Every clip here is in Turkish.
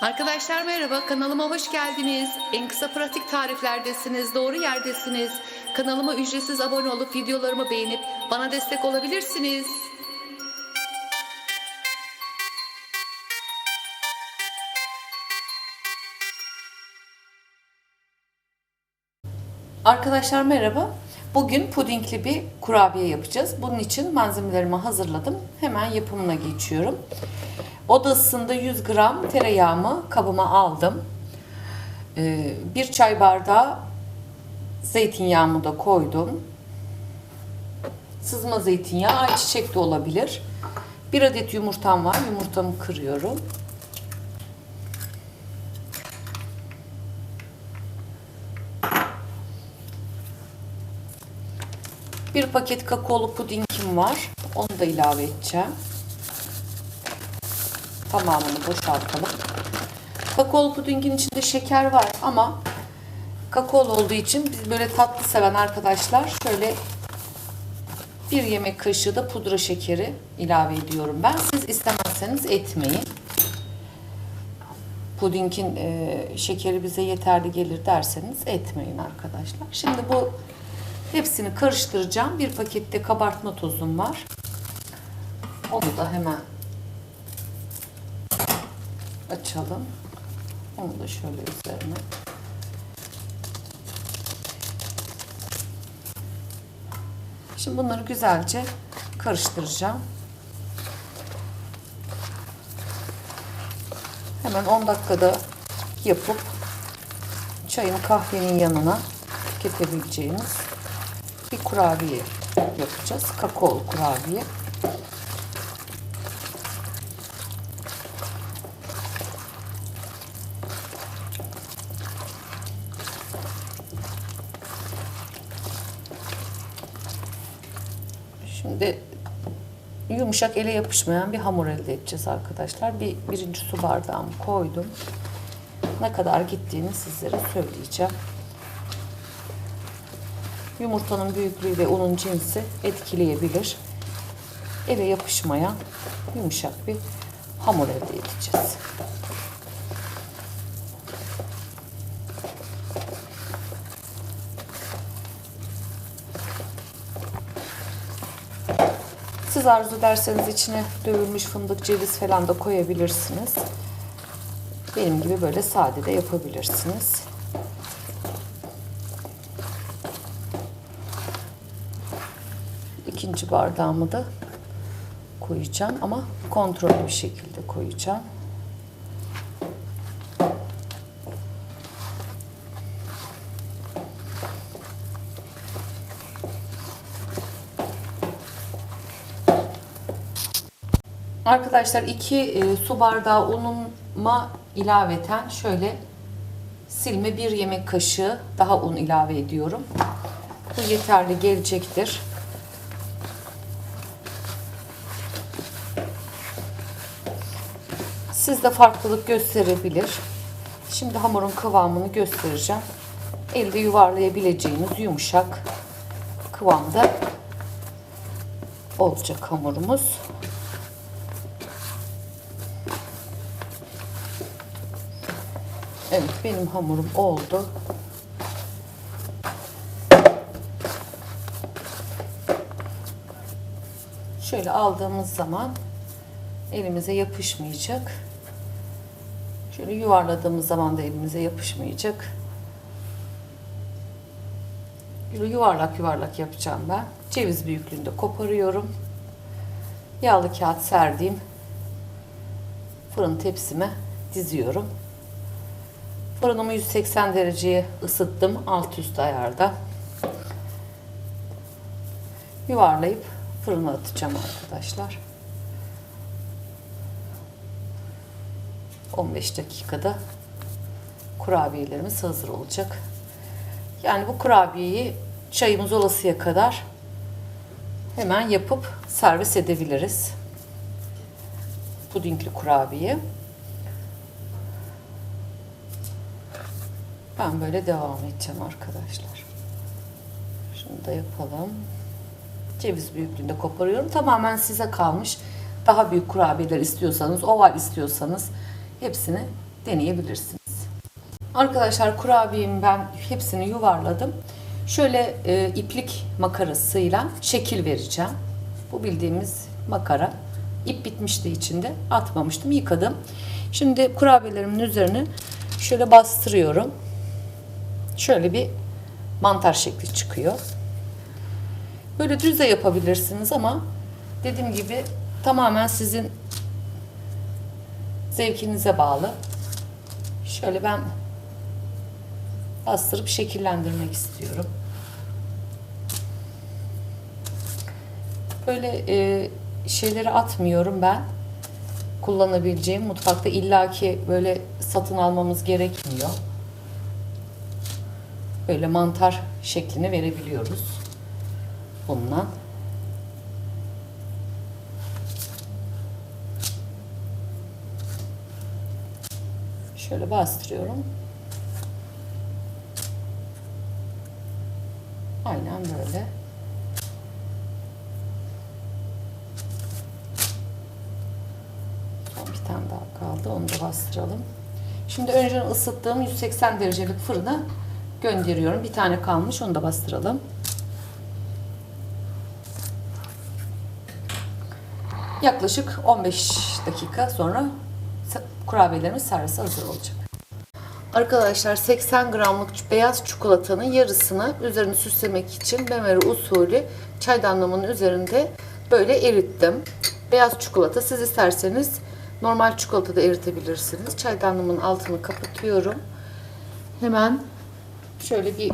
Arkadaşlar merhaba, kanalıma hoş geldiniz. En kısa pratik tariflerdesiniz, doğru yerdesiniz. Kanalıma ücretsiz abone olup videolarımı beğenip bana destek olabilirsiniz. Arkadaşlar merhaba. Bugün pudingli bir kurabiye yapacağız. Bunun için malzemelerimi hazırladım. Hemen yapımına geçiyorum. Oda ısısında 100 gram tereyağımı kabıma aldım. Ee, Bir çay bardağı zeytinyağımı da koydum. Sızma zeytinyağı, ayçiçek de olabilir. Bir adet yumurtam var. Yumurtamı kırıyorum. Bir paket kakaolu pudingim var. Onu da ilave edeceğim. Tamamını boşaltalım. Kakaolu pudingin içinde şeker var ama kakaolu olduğu için biz böyle tatlı seven arkadaşlar şöyle bir yemek kaşığı da pudra şekeri ilave ediyorum ben. Siz istemezseniz etmeyin. Pudingin e, şekeri bize yeterli gelir derseniz etmeyin arkadaşlar. Şimdi bu hepsini karıştıracağım. Bir pakette kabartma tozum var. Onu da hemen açalım. Onu da şöyle üzerine. Şimdi bunları güzelce karıştıracağım. Hemen 10 dakikada yapıp çayın kahvenin yanına tüketebileceğiniz bir kurabiye yapacağız. Kakaolu kurabiye. Şimdi yumuşak ele yapışmayan bir hamur elde edeceğiz arkadaşlar. Bir birinci su bardağımı koydum. Ne kadar gittiğini sizlere söyleyeceğim. Yumurtanın büyüklüğü ve unun cinsi etkileyebilir. Ele yapışmayan yumuşak bir hamur elde edeceğiz. Siz arzu ederseniz içine dövülmüş fındık, ceviz falan da koyabilirsiniz. Benim gibi böyle sade de yapabilirsiniz. İkinci bardağımı da koyacağım ama kontrollü bir şekilde koyacağım. Arkadaşlar 2 su bardağı unuma ilaveten şöyle silme bir yemek kaşığı daha un ilave ediyorum. Bu yeterli gelecektir. Sizde farklılık gösterebilir. Şimdi hamurun kıvamını göstereceğim. Elde yuvarlayabileceğiniz yumuşak kıvamda olacak hamurumuz. Evet benim hamurum oldu. Şöyle aldığımız zaman elimize yapışmayacak. Şöyle yuvarladığımız zaman da elimize yapışmayacak. Böyle yuvarlak yuvarlak yapacağım ben. Ceviz büyüklüğünde koparıyorum. Yağlı kağıt serdiğim fırın tepsime diziyorum. Fırınımı 180 dereceye ısıttım. Alt üst ayarda. Yuvarlayıp fırına atacağım arkadaşlar. 15 dakikada kurabiyelerimiz hazır olacak. Yani bu kurabiyeyi çayımız olasıya kadar hemen yapıp servis edebiliriz. Pudingli kurabiye. Ben böyle devam edeceğim arkadaşlar. Şunu da yapalım. Ceviz büyüklüğünde koparıyorum. Tamamen size kalmış. Daha büyük kurabiyeler istiyorsanız, oval istiyorsanız hepsini deneyebilirsiniz. Arkadaşlar kurabiyemi ben hepsini yuvarladım. Şöyle e, iplik makarasıyla şekil vereceğim. Bu bildiğimiz makara. İp bitmişti içinde. Atmamıştım. Yıkadım. Şimdi kurabiyelerimin üzerine şöyle bastırıyorum. Şöyle bir mantar şekli çıkıyor. Böyle düz de yapabilirsiniz ama dediğim gibi tamamen sizin zevkinize bağlı. Şöyle ben bastırıp şekillendirmek istiyorum. Böyle e, şeyleri atmıyorum ben. Kullanabileceğim mutfakta illaki böyle satın almamız gerekmiyor. Böyle mantar şeklini verebiliyoruz bununla. Şöyle bastırıyorum. Aynen böyle. Son bir tane daha kaldı. Onu da bastıralım. Şimdi önce ısıttığım 180 derecelik fırına gönderiyorum. Bir tane kalmış. Onu da bastıralım. Yaklaşık 15 dakika sonra kurabiyelerimiz servise hazır olacak. Arkadaşlar 80 gramlık beyaz çikolatanın yarısını üzerini süslemek için Memeri usulü çaydanlamının üzerinde böyle erittim. Beyaz çikolata siz isterseniz normal çikolata da eritebilirsiniz. Çaydanlamın altını kapatıyorum. Hemen şöyle bir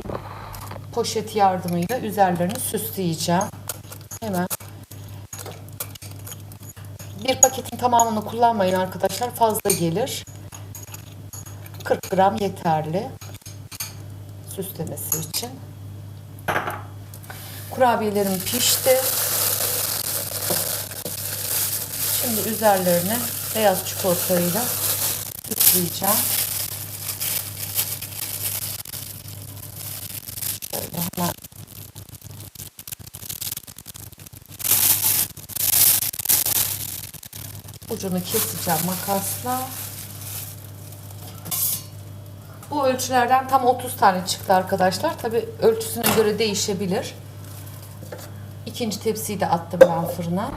poşet yardımıyla üzerlerini süsleyeceğim. Hemen bir paketin tamamını kullanmayın arkadaşlar. Fazla gelir. 40 gram yeterli. Süslemesi için. Kurabiyelerim pişti. Şimdi üzerlerine beyaz çikolatayla süsleyeceğim. Şöyle hemen ucunu keseceğim makasla. Bu ölçülerden tam 30 tane çıktı arkadaşlar. Tabi ölçüsüne göre değişebilir. İkinci tepsiyi de attım ben fırına.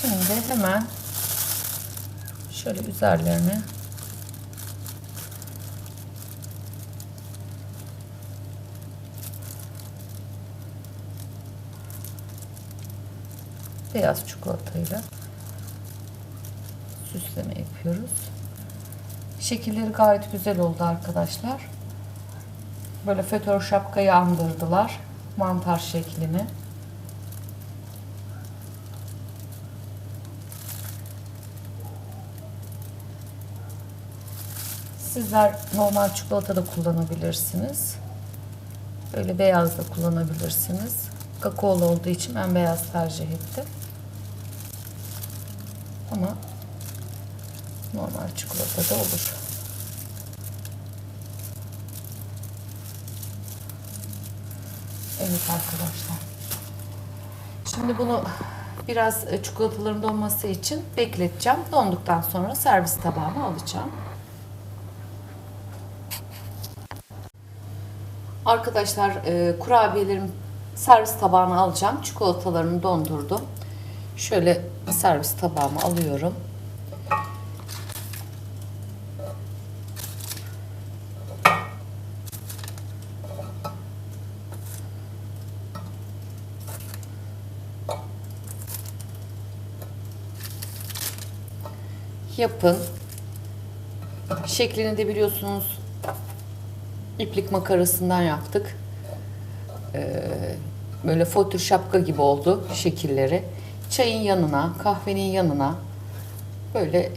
Şimdi hemen şöyle üzerlerine beyaz çikolatayla süsleme yapıyoruz. Şekilleri gayet güzel oldu arkadaşlar. Böyle fötör şapkayı andırdılar. Mantar şeklini. Sizler normal çikolata da kullanabilirsiniz. Böyle beyaz da kullanabilirsiniz. Kakaolu olduğu için ben beyaz tercih ettim. Ama çikolata da olur. Evet arkadaşlar. Şimdi bunu biraz e, çikolataların donması için bekleteceğim. Donduktan sonra servis tabağıma alacağım. Arkadaşlar e, kurabiyelerim servis tabağına alacağım. Çikolatalarını dondurdum. Şöyle servis tabağıma alıyorum. Yapın. Şeklini de biliyorsunuz iplik makarasından yaptık. Ee, böyle fotür şapka gibi oldu şekilleri. Çayın yanına, kahvenin yanına böyle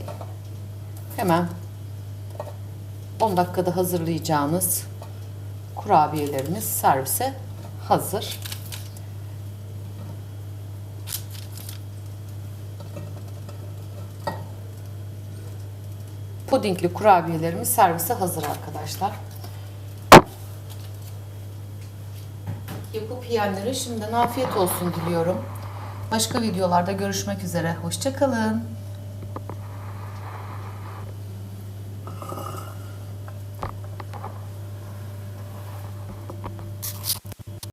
hemen 10 dakikada hazırlayacağınız kurabiyelerimiz servise hazır. Pudingli kurabiyelerimiz servise hazır arkadaşlar. Yapıp yiyenlere şimdiden afiyet olsun diliyorum. Başka videolarda görüşmek üzere. Hoşçakalın.